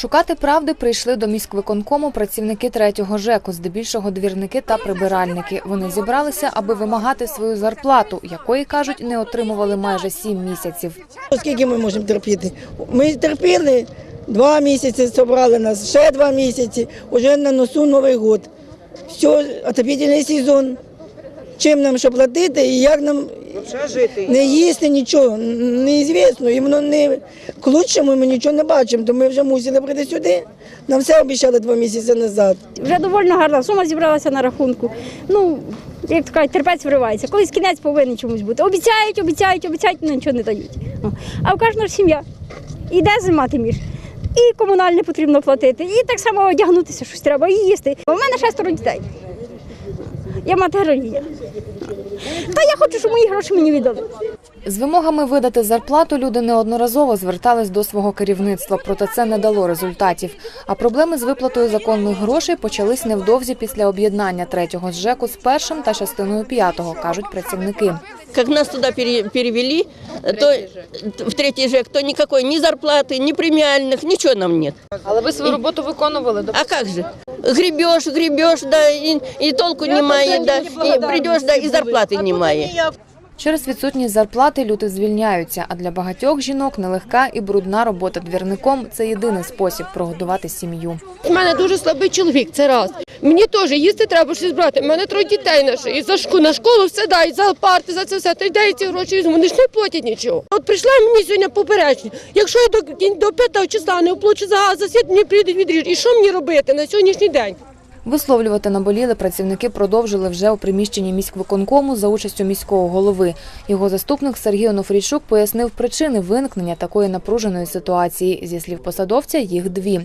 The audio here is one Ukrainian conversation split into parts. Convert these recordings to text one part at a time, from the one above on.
Шукати правди прийшли до міськвиконкому працівники третього ЖЕКу, здебільшого двірники та прибиральники. Вони зібралися, аби вимагати свою зарплату, якої кажуть, не отримували майже сім місяців. Скільки ми можемо терпіти? Ми терпіли два місяці, зібрали нас, ще два місяці, вже на носу Новий год. Все, отопительний сезон. Чим нам що платити і як нам не їсти нічого, неізвісно. І воно не к лучшому ми нічого не бачимо, то ми вже мусили прийти сюди. Нам все обіцяли два місяці назад. Вже доволі гарна сума зібралася на рахунку. Ну, як то кажуть, терпець вривається. Колись кінець повинен чомусь бути. Обіцяють, обіцяють, обіцяють, але нічого не дають. А в кожного ж сім'я. Іде зима тим більше. І комунальне потрібно платити, і так само одягнутися щось треба, і їсти. У мене шестеро дітей. Я мати героїня. Та я хочу, щоб мої гроші мені віддали. З вимогами видати зарплату люди неодноразово звертались до свого керівництва, проте це не дало результатів. А проблеми з виплатою законних грошей почались невдовзі після об'єднання третього з ЖЕКу з першим та частиною п'ятого, кажуть працівники. Как нас туда пере- перевели, то в третий ЖЭК, то никакой ни зарплаты, ни премиальных, ничего нам нет. Але ви свою роботу виконували А как же? Гребешь, гребешь, да, и, и толку немає, да, и придешь, да, и зарплаты немає. Через відсутність зарплати люди звільняються, а для багатьох жінок нелегка і брудна робота двірником це єдиний спосіб прогодувати сім'ю. У мене дуже слабий чоловік, це раз. Мені теж їсти треба щось брати. У мене троє дітей наші. І За школу, на школу все дають, за парти, за це все. Та й де ці гроші візьму, вони ж не платять нічого. От прийшла мені сьогодні попередження. Якщо я до, до 5 числа не оплачу за газ, за світ, мені прийдуть відріж. І що мені робити на сьогоднішній день? Висловлювати наболіли працівники продовжили вже у приміщенні міськвиконкому за участю міського голови. Його заступник Сергій Онофрійчук пояснив причини виникнення такої напруженої ситуації. Зі слів посадовця, їх дві.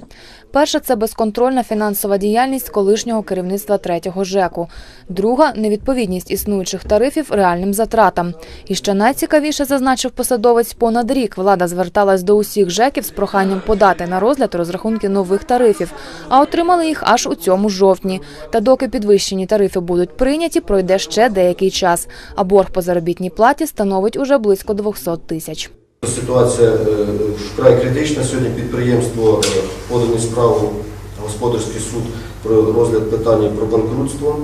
Перша – це безконтрольна фінансова діяльність колишнього керівництва третього ЖЕКу. Друга – невідповідність існуючих тарифів реальним затратам. І що найцікавіше, зазначив посадовець, понад рік влада зверталась до усіх ЖЕКів з проханням подати на розгляд розрахунки нових тарифів, а отримали їх аж у цьому жовтні. Та доки підвищені тарифи будуть прийняті, пройде ще деякий час, а борг по заробітній платі становить уже близько 200 тисяч. Ситуація е, вкрай критична. Сьогодні підприємство е, подані справу господарський суд про розгляд питання про банкрутство,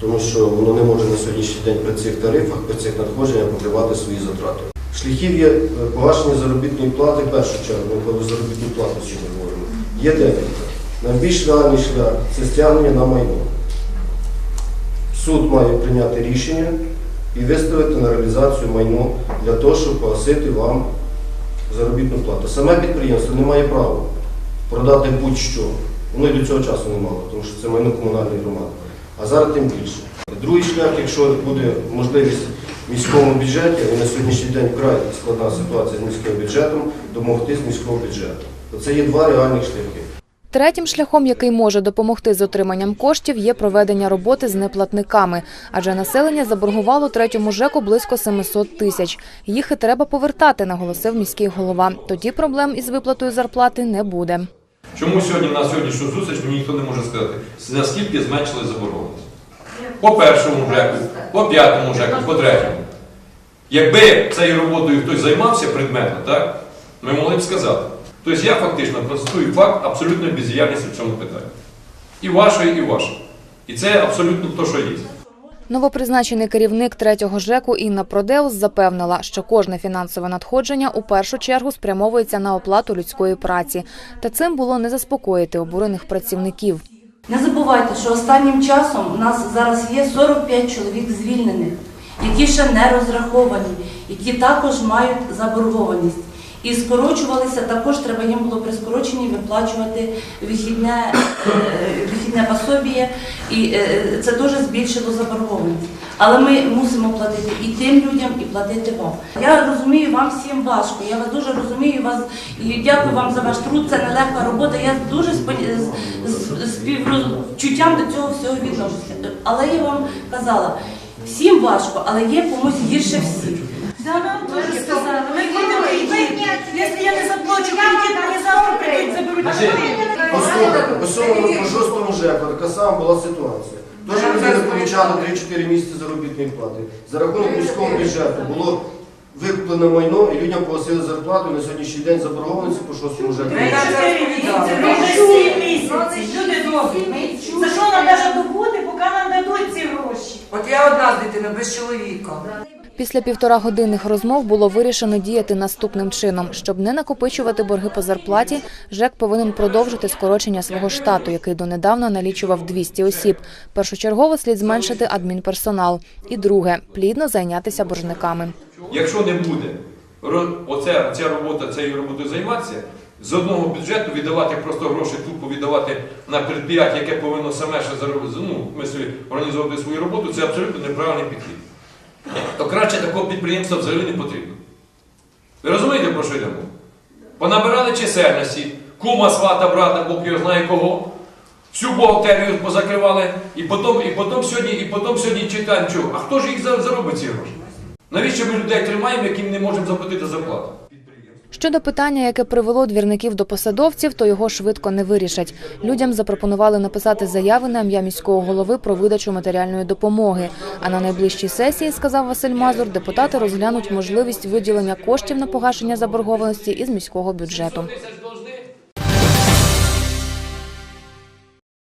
тому що воно не може на сьогоднішній день при цих тарифах, при цих надходженнях покривати свої затрати. Шляхів є е, погашення заробітної плати першу чергу, ми про заробітну плату сьогодні говоримо. Є декілька. Найбільш реальний шлях це стягнення на майно. Суд має прийняти рішення і виставити на реалізацію майно для того, щоб погасити вам заробітну плату. Саме підприємство не має права продати будь-що. Воно і до цього часу не мало, тому що це майно комунальної громади. А зараз тим більше. Другий шлях, якщо буде можливість в міському бюджеті, і на сьогоднішній день вкрай складна ситуація з міським бюджетом, домогти з міського бюджету. Це є два реальних шляхи. Третім шляхом, який може допомогти з отриманням коштів, є проведення роботи з неплатниками. Адже населення заборгувало третьому ЖЕКу близько 700 тисяч. Їх і треба повертати, наголосив міський голова. Тоді проблем із виплатою зарплати не буде. Чому сьогодні на сьогоднішню зустріч мені ніхто не може сказати, наскільки зменшили заборгованість? По першому ЖЕКу, по п'ятому ЖЕКу, по третьому. Якби цією роботою хтось займався предметно, так, ми могли б сказати. Тобто я фактично констатую факт абсолютної бездіяльності в цьому питанні. І вашої, і вашої. І це абсолютно то, що є. Новопризначений керівник третього ЖЕКу Інна Продеус запевнила, що кожне фінансове надходження у першу чергу спрямовується на оплату людської праці. Та цим було не заспокоїти обурених працівників. Не забувайте, що останнім часом у нас зараз є 45 чоловік звільнених, які ще не розраховані, які також мають заборгованість. І скорочувалися, також треба їм було при скороченні виплачувати вихідне, е, вихідне пособіє, і е, це дуже збільшило заборгованість. Але ми мусимо платити і тим людям, і платити вам. Я розумію, вам всім важко. Я вас дуже розумію вас і дякую вам за ваш труд. Це нелегка робота. Я дуже співчуттям до цього всього відношуся. Але я вам казала, всім важко, але є комусь гірше всіх. Да, нам тоже сказали. Мы будем идти. Если я не заплачу кредит, они завтра придут, заберут Послухайте, по сьомому по шостому ЖЕКу така сама була ситуація. Тож людина получала 3-4 місяці заробітної плати. За рахунок міського бюджету було викуплене майно і людям погасили зарплату на сьогоднішній день заборгованості по шостому вже. Три чотири місяці, ми вже сім місяців. Люди добрі. За що нам навіть добути, поки нам дадуть ці гроші? От я одна з дитиною, без чоловіка. Після півтора годинних розмов було вирішено діяти наступним чином. Щоб не накопичувати борги по зарплаті, ЖЕК повинен продовжити скорочення свого штату, який донедавна налічував 200 осіб. Першочергово слід зменшити адмінперсонал. І друге – плідно зайнятися боржниками. Якщо не буде оця, ця робота, цією роботою займатися, з одного бюджету віддавати просто гроші, тупо віддавати на підприємство, яке повинно саме ще ну, в смислі, організовувати свою роботу, це абсолютно неправильний підхід. То краще такого підприємства взагалі не потрібно. Ви розумієте, про що йдемо? Понабирали чисельності, кума, свата, брата, Бог його знає кого. Всю бухгалтерію позакривали, і потім, і потім сьогодні, і потім сьогодні читаємо, що, а хто ж їх заробить ці гроші? Навіщо ми людей тримаємо, яким не можемо заплатити зарплату? Щодо питання, яке привело двірників до посадовців, то його швидко не вирішать. Людям запропонували написати заяви на ім'я міського голови про видачу матеріальної допомоги. А на найближчій сесії, сказав Василь Мазур, депутати розглянуть можливість виділення коштів на погашення заборгованості із міського бюджету.